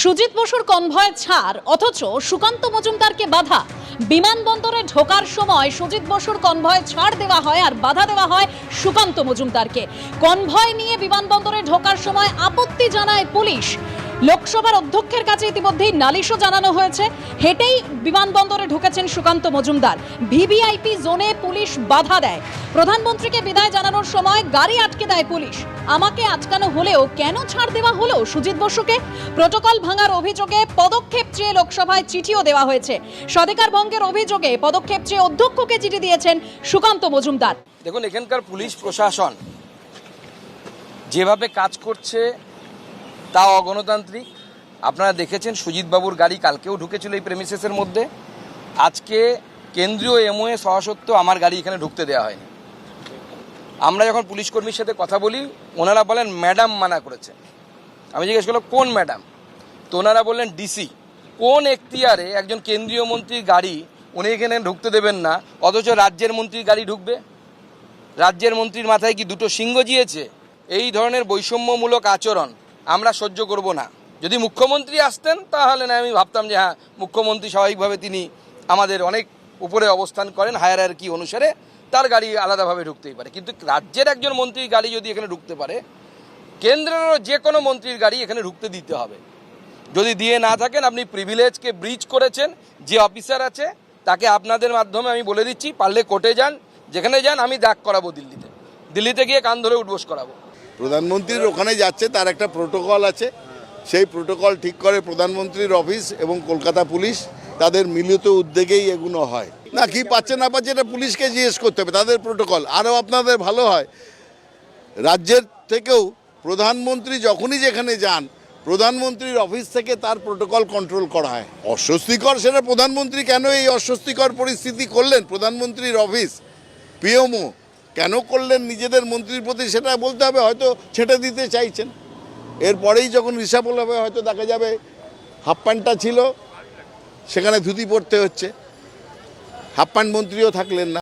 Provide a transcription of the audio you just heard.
সুজিত বসুর কনভয় ছাড়, অথচ সুকান্ত মজুমদারকে বাধা। বিমানবন্দরে ঢোকার সময় সুজিত বসুর কনভয় ছাড় দেওয়া হয় আর বাধা দেওয়া হয় সুকান্ত মজুমদারকে। কনভয় নিয়ে বিমানবন্দরে ঢোকার সময় আপত্তি জানায় পুলিশ। লোকসভার অধ্যক্ষের কাছে ইতিমধ্যেই নালিশও জানানো হয়েছে। হেঁটেই বিমানবন্দরে ঢুকেছেন সুকান্ত মজুমদার। ভিভিআইপি জোনে পুলিশ বাধা দেয়। প্রধানমন্ত্রীকে বিদায় জানানোর সময় গাড়ি আটকে দেয় পুলিশ। আমাকে আটকানো হলেও কেন ছাড় দেওয়া হলো সুজিত বসুকে? প্রোটোকল ভাঙার অভিযোগে পদক্ষেপ চেয়ে লোকসভায় চিঠিও দেওয়া হয়েছে। স্বাধিকার ভঙ্গের অভিযোগে পদক্ষেপ চেয়ে অধ্যক্ষকে চিঠি দিয়েছেন সুকান্ত মজুমদার। দেখুন, এখানকার পুলিশ প্রশাসন যেভাবে কাজ করছে তা অগণতান্ত্রিক। আপনারা দেখেছেন সুজিতবাবুর গাড়ি কালকেও ঢুকেছিল এই প্রেমিসেসের মধ্যে। আজকে কেন্দ্রীয় এমওএ সহসত্ত্বেও আমার গাড়ি এখানে ঢুকতে দেওয়া হয়নি। আমরা যখন পুলিশ কর্মীর সাথে কথা বলি, ওনারা বলেন ম্যাডাম মানা করেছে আমি জিজ্ঞেস করলাম, কোন ম্যাডাম তো ওনারা বললেন ডিসি কোন এখতিয়ারে একজন কেন্দ্রীয় মন্ত্রীর গাড়ি উনি এখানে ঢুকতে দেবেন না, অথচ রাজ্যের মন্ত্রীর গাড়ি ঢুকবে? রাজ্যের মন্ত্রীর মাথায় কি দুটো সিংহ জিয়েছে? এই ধরনের বৈষম্যমূলক আচরণ আমরা সহ্য করব না। যদি মুখ্যমন্ত্রী আসতেন, তাহলে না, আমি ভাবতাম যে হ্যাঁ মুখ্যমন্ত্রী স্বাভাবিকভাবে তিনি আমাদের অনেক উপরে অবস্থান করেন হায়ার কি অনুসারে, তার গাড়ি আলাদাভাবে ঢুকতেই পারে। কিন্তু রাজ্যের একজন মন্ত্রীর গাড়ি যদি এখানে ঢুকতে পারে, কেন্দ্রেরও যে কোনো মন্ত্রীর গাড়ি এখানে ঢুকতে দিতে হবে। যদি দিয়ে না থাকেন, আপনি প্রিভিলেজকে ব্রিজ করেছেন, যে অফিসার আছে, তাকে আপনাদের মাধ্যমে আমি বলে দিচ্ছি, পারলে কোর্টে যান, যেখানে যান, আমি ডাক করাবো দিল্লিতে। দিল্লিতে গিয়ে কান ধরে উঠবোস করাবো। প্রধানমন্ত্রীর ওখানে যাচ্ছে, তার একটা প্রোটোকল আছে। সেই প্রোটোকল ঠিক করে প্রধানমন্ত্রীর অফিস এবং কলকাতা পুলিশ তাদের মিলিত উদ্যোগেই এগুলো হয়। না, কি পাচ্ছে না পাচ্ছে এটা পুলিশকে জিজ্ঞেস করতে হবে, তাদের প্রোটোকল। আরও আপনাদের ভালো হয়, রাজ্যের থেকেও প্রধানমন্ত্রী যখনই যেখানে যান, প্রধানমন্ত্রীর অফিস থেকে তার প্রোটোকল কন্ট্রোল করা হয়। অস্বস্তিকর সেটা প্রধানমন্ত্রী কেন এই অস্বস্তিকর পরিস্থিতি করলেন? প্রধানমন্ত্রীর অফিস পিএমও কেন করলেন নিজেদের মন্ত্রীর প্রতি সেটা বলতে হবে, হয়তো ছেটে দিতে চাইছেন। এরপরেই যখন রিসাবল হবে, হয়তো দেখা যাবে হাফ প্যান্টটা ছিল, সেখানে ধুতি পড়তে হচ্ছে। হাফ প্যান্ট মন্ত্রীও থাকলেন না।